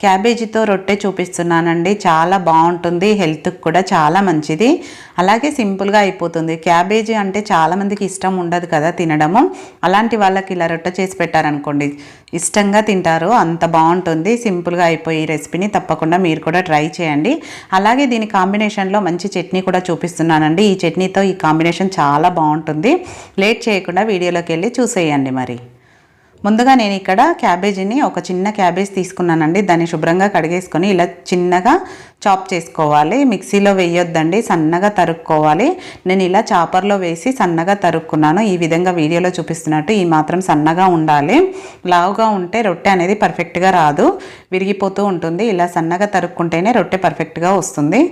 క్యాబేజీతో రొట్టె చూపిస్తున్నానండి. చాలా బాగుంటుంది. హెల్త్కి కూడా చాలా మంచిది. అలాగే సింపుల్గా అయిపోతుంది. క్యాబేజీ అంటే చాలామందికి ఇష్టం ఉండదు కదా తినడము. అలాంటి వాళ్ళకి ఇలా రొట్టె చేసి పెట్టారనుకోండి ఇష్టంగా తింటారు. అంత బాగుంటుంది. సింపుల్గా అయిపోయి ఈ రెసిపీని తప్పకుండా మీరు కూడా ట్రై చేయండి. అలాగే దీని కాంబినేషన్లో మంచి చట్నీ కూడా చూపిస్తున్నానండి. ఈ చట్నీతో ఈ కాంబినేషన్ చాలా బాగుంటుంది. లేట్ చేయకుండా వీడియోలోకి వెళ్ళి చూసేయండి మరి. ముందుగా నేను ఇక్కడ క్యాబేజీని ఒక చిన్న క్యాబేజ్ తీసుకున్నానండి. దాన్ని శుభ్రంగా కడిగేసుకొని ఇలా చిన్నగా చాప్ చేసుకోవాలి. మిక్సీలో వేయొద్దండి సన్నగా తరుక్కోవాలి. నేను ఇలా చాపర్లో వేసి సన్నగా తరుక్కున్నాను. ఈ విధంగా వీడియోలో చూపిస్తున్నట్టు ఈ మాత్రం సన్నగా ఉండాలి. లావుగా ఉంటే రొట్టె అనేది పర్ఫెక్ట్గా రాదు. విరిగిపోతూ ఉంటుంది. ఇలా సన్నగా తరుక్కుంటేనే రొట్టె పర్ఫెక్ట్గా వస్తుంది.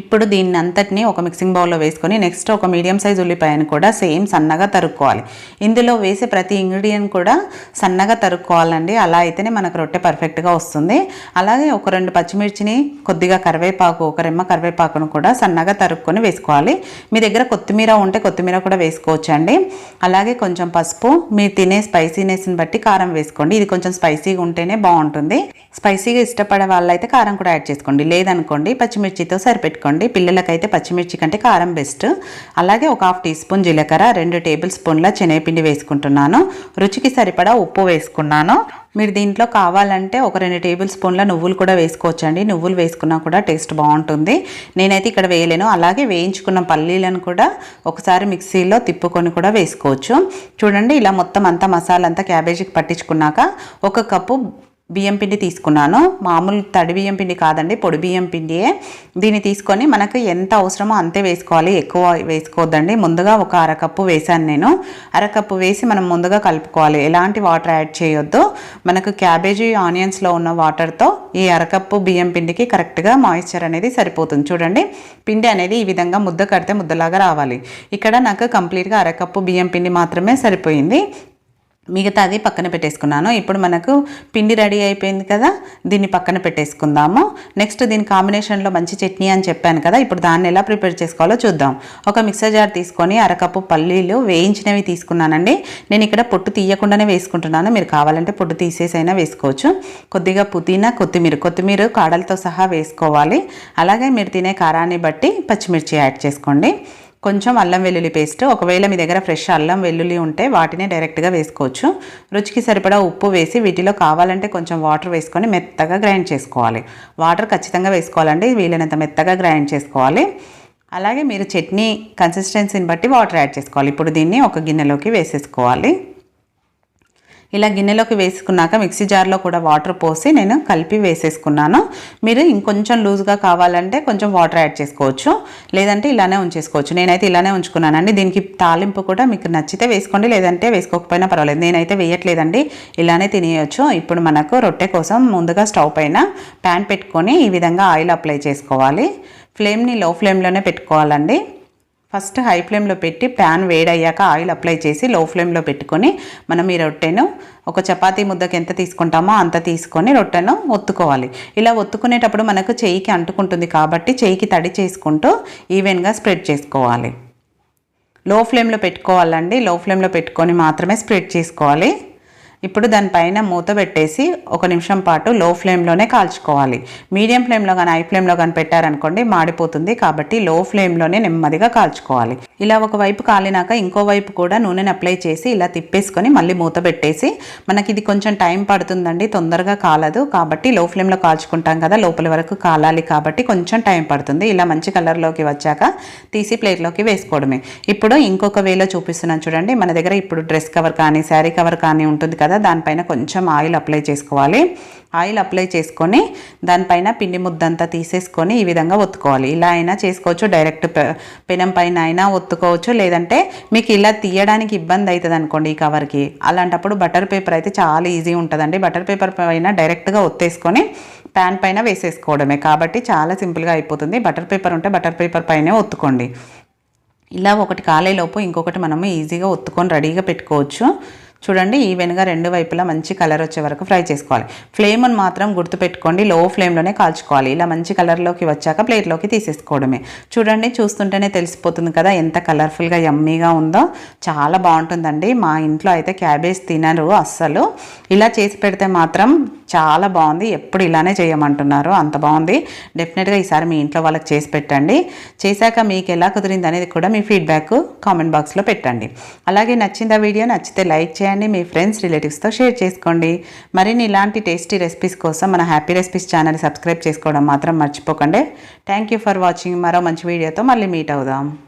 ఇప్పుడు దీన్ని అంతటిని ఒక మిక్సింగ్ బౌల్లో వేసుకొని నెక్స్ట్ ఒక మీడియం సైజ్ ఉల్లిపాయను కూడా సేమ్ సన్నగా తరుక్కోవాలి. ఇందులో వేసే ప్రతి ఇంగ్రీడియంట్ కూడా సన్నగా తరుక్కోవాలండి. అలా అయితేనే మనకు రొట్టె పర్ఫెక్ట్గా వస్తుంది. అలాగే ఒక రెండు పచ్చిమిర్చిని కొద్దిగా కరివేపాకు ఒక రెమ్మ కరివేపాకును కూడా సన్నగా తరుక్కొని వేసుకోవాలి. మీ దగ్గర కొత్తిమీర ఉంటే కొత్తిమీర కూడా వేసుకోవచ్చండి. అలాగే కొంచెం పసుపు మీరు తినే స్పైసీనెస్ని బట్టి కారం వేసుకోండి. ఇది కొంచెం స్పైసీగా ఉంటేనే బాగుంటుంది. స్పైసీగా ఇష్టపడే వాళ్ళైతే కారం కూడా యాడ్ చేసుకోండి. లేదనుకోండి పచ్చిమిర్చితో సరిపెట్టుకోండి పిల్లలకైతే పచ్చిమిర్చి కంటే కారం బెస్ట్. అలాగే ఒక హాఫ్ టీ స్పూన్ జీలకర్ర రెండు టేబుల్ స్పూన్ల శనగపిండి వేసుకుంటున్నాను. రుచికి సరిపడా ఉప్పు వేసుకున్నాను. మీరు దీంట్లో కావాలంటే ఒక రెండు టేబుల్ స్పూన్ల నువ్వులు కూడా వేసుకోవచ్చండి. నువ్వులు వేసుకున్నా కూడా టేస్ట్ బాగుంటుంది. నేనైతే ఇక్కడ వేయలేను. అలాగే వేయించుకున్న పల్లీలను కూడా ఒకసారి మిక్సీలో తిప్పుకొని కూడా వేసుకోవచ్చు. చూడండి ఇలా మొత్తం అంతా మసాలా అంతా క్యాబేజీకి పట్టించుకున్నాక ఒక కప్పు బియ్యం పిండి తీసుకున్నాను. మామూలు తడి బియ్యం పిండి కాదండి పొడి బియ్యం పిండియే. దీన్ని తీసుకొని మనకు ఎంత అవసరమో అంతే వేసుకోవాలి. ఎక్కువ వేసుకోవద్దండి. ముందుగా ఒక అరకప్పు వేసాను నేను. అరకప్పు వేసి మనం ముందుగా కలుపుకోవాలి. ఎలాంటి వాటర్ యాడ్ చేయొద్దు. మనకు క్యాబేజీ ఆనియన్స్లో ఉన్న వాటర్తో ఈ అరకప్పు బియ్యం పిండికి కరెక్ట్గా మాయిశ్చర్ అనేది సరిపోతుంది. చూడండి పిండి అనేది ఈ విధంగా ముద్ద కడితే ముద్దలాగా రావాలి. ఇక్కడ నాకు కంప్లీట్గా అరకప్పు బియ్యం పిండి మాత్రమే సరిపోయింది. మిగతాది పక్కన పెట్టేసుకున్నాను. ఇప్పుడు మనకు పిండి రెడీ అయిపోయింది కదా దీన్ని పక్కన పెట్టేసుకుందాము. నెక్స్ట్ దీని కాంబినేషన్లో మంచి చట్నీ అని చెప్పాను కదా ఇప్పుడు దాన్ని ఎలా ప్రిపేర్ చేసుకోవాలో చూద్దాం. ఒక మిక్సర్ జార్ తీసుకొని అరకప్పు పల్లీలు వేయించినవి తీసుకున్నానండి. నేను ఇక్కడ పొట్టు తీయకుండానే వేసుకుంటున్నాను. మీరు కావాలంటే పొట్టు తీసేసైనా వేసుకోవచ్చు. కొద్దిగా పుదీనా కొత్తిమీర కొత్తిమీర కాడలతో సహా వేసుకోవాలి. అలాగే మీరు తినే కారాన్ని బట్టి పచ్చిమిర్చి యాడ్ చేసుకోండి. కొంచెం అల్లం వెల్లుల్లి పేస్ట్ ఒకవేళ మీ దగ్గర ఫ్రెష్ అల్లం వెల్లుల్లి ఉంటే వాటినే డైరెక్ట్గా వేసుకోవచ్చు. రుచికి సరిపడా ఉప్పు వేసి వీటిలో కావాలంటే కొంచెం వాటర్ వేసుకొని మెత్తగా గ్రైండ్ చేసుకోవాలి. వాటర్ ఖచ్చితంగా వేసుకోవాలండి వీలైనంత మెత్తగా గ్రైండ్ చేసుకోవాలి. అలాగే మీరు చట్నీ కన్సిస్టెన్సీని బట్టి వాటర్ యాడ్ చేసుకోవాలి. ఇప్పుడు దీన్ని ఒక గిన్నెలోకి వేసేసుకోవాలి. ఇలా గిన్నెలోకి వేసుకున్నాక మిక్సీ జార్లో కూడా వాటర్ పోసి నేను కలిపి వేసేసుకున్నాను. మీరు ఇంకొంచెం లూజ్గా కావాలంటే కొంచెం వాటర్ యాడ్ చేసుకోవచ్చు. లేదంటే ఇలానే ఉంచేసుకోవచ్చు. నేనైతే ఇలానే ఉంచుకున్నానండి. దీనికి తాలింపు కూడా మీకు నచ్చితే వేసుకోండి. లేదంటే వేసుకోకపోయినా పర్వాలేదు. నేనైతే వేయట్లేదండి. ఇలానే తినేయచ్చు. ఇప్పుడు మనకు రొట్టె కోసం ముందుగా స్టవ్ పైన ప్యాన్ పెట్టుకొని ఈ విధంగా ఆయిల్ అప్లై చేసుకోవాలి. ఫ్లేమ్ని లో ఫ్లేమ్లోనే పెట్టుకోవాలండి. ఫస్ట్ హై ఫ్లేమ్లో పెట్టి ప్యాన్ వేడయ్యాక ఆయిల్ అప్లై చేసి లో ఫ్లేమ్లో పెట్టుకొని మనం ఈ రొట్టెను ఒక చపాతీ ముద్దకి ఎంత తీసుకుంటామో అంత తీసుకొని రొట్టెను ఒత్తుకోవాలి. ఇలా ఒత్తుకునేటప్పుడు మనకు చేయికి అంటుకుంటుంది కాబట్టి చేయికి తడి చేసుకుంటూ ఈవెన్గా స్ప్రెడ్ చేసుకోవాలి. లో ఫ్లేమ్లో పెట్టుకోవాలండి. లో ఫ్లేమ్లో పెట్టుకొని మాత్రమే స్ప్రెడ్ చేసుకోవాలి. ఇప్పుడు దానిపైన మూత పెట్టేసి ఒక నిమిషం పాటు లో ఫ్లేమ్లోనే కాల్చుకోవాలి. మీడియం ఫ్లేమ్లో కానీ హై ఫ్లేమ్లో కానీ పెట్టారనుకోండి మాడిపోతుంది కాబట్టి లో ఫ్లేమ్లోనే నెమ్మదిగా కాల్చుకోవాలి. ఇలా ఒక వైపు కాలినాక ఇంకో వైపు కూడా నూనెని అప్లై చేసి ఇలా తిప్పేసుకొని మళ్ళీ మూత పెట్టేసి మనకి ఇది కొంచెం టైం పడుతుందండి తొందరగా కాలదు కాబట్టి లో ఫ్లేమ్లో కాల్చుకుంటాం కదా లోపల వరకు కాలాలి కాబట్టి కొంచెం టైం పడుతుంది. ఇలా మంచి కలర్లోకి వచ్చాక తీసి ప్లేట్లోకి వేసుకోవడమే. ఇప్పుడు ఇంకొక వేలో చూపిస్తున్నాను చూడండి. మన దగ్గర ఇప్పుడు డ్రెస్ కవర్ కానీ శారీ కవర్ కానీ ఉంటుంది కదా దానిపైన కొంచెం ఆయిల్ అప్లై చేసుకోవాలి. ఆయిల్ అప్లై చేసుకొని దానిపైన పిండి ముద్దంతా తీసేసుకొని ఈ విధంగా ఒత్తుకోవాలి. ఇలా అయినా చేసుకోవచ్చు డైరెక్ట్ పెనం పైన అయినా ఒత్తుకోవచ్చు. లేదంటే మీకు ఇలా తీయడానికి ఇబ్బంది అవుతుంది అనుకోండి ఈ కవర్కి. అలాంటప్పుడు బటర్ పేపర్ అయితే చాలా ఈజీ ఉంటుందండి. బటర్ పేపర్ పైన డైరెక్ట్గా ఒత్తేసుకొని ప్యాన్ పైన వేసేసుకోవడమే. కాబట్టి చాలా సింపుల్గా అయిపోతుంది. బటర్ పేపర్ ఉంటే బటర్ పేపర్ పైనే ఒత్తుకోండి. ఇలా ఒకటి కాలేలోపు ఇంకొకటి మనము ఈజీగా ఒత్తుకొని రెడీగా పెట్టుకోవచ్చు. చూడండి ఈవెన్గా రెండు వైపులా మంచి కలర్ వచ్చే వరకు ఫ్రై చేసుకోవాలి. ఫ్లేమ్ని మాత్రం గుర్తుపెట్టుకోండి లో ఫ్లేమ్లోనే కాల్చుకోవాలి. ఇలా మంచి కలర్లోకి వచ్చాక ప్లేట్లోకి తీసేసుకోవడమే. చూడండి చూస్తుంటేనే తెలిసిపోతుంది కదా ఎంత కలర్ఫుల్గా యమ్మీగా ఉందో. చాలా బాగుంటుందండి. మా ఇంట్లో అయితే క్యాబేజ్ తినరు అస్సలు. ఇలా చేసి పెడితే మాత్రం చాలా బాగుంది. ఎప్పుడు ఇలానే చేయమంటున్నారు. అంత బాగుంది. డెఫినెట్గా ఈసారి మీ ఇంట్లో వాళ్ళకి చేసి పెట్టండి. చేశాక మీకు ఎలా కుదిరింది అనేది కూడా మీ ఫీడ్బ్యాక్ కామెంట్ బాక్స్లో పెట్టండి. అలాగే నచ్చిందా వీడియో నచ్చితే లైక్ చేయండి. మీ ఫ్రెండ్స్ రిలేటివ్స్తో షేర్ చేసుకోండి. మరిన్ని ఇలాంటి టేస్టీ రెసిపీస్ కోసం మన హ్యాపీ రెసిపీస్ ఛానల్ సబ్స్క్రైబ్ చేసుకోవడం మాత్రం మర్చిపోకండి. Thank you for watching. మరో మంచి వీడియోతో మళ్ళీ మీట్ అవుదాం.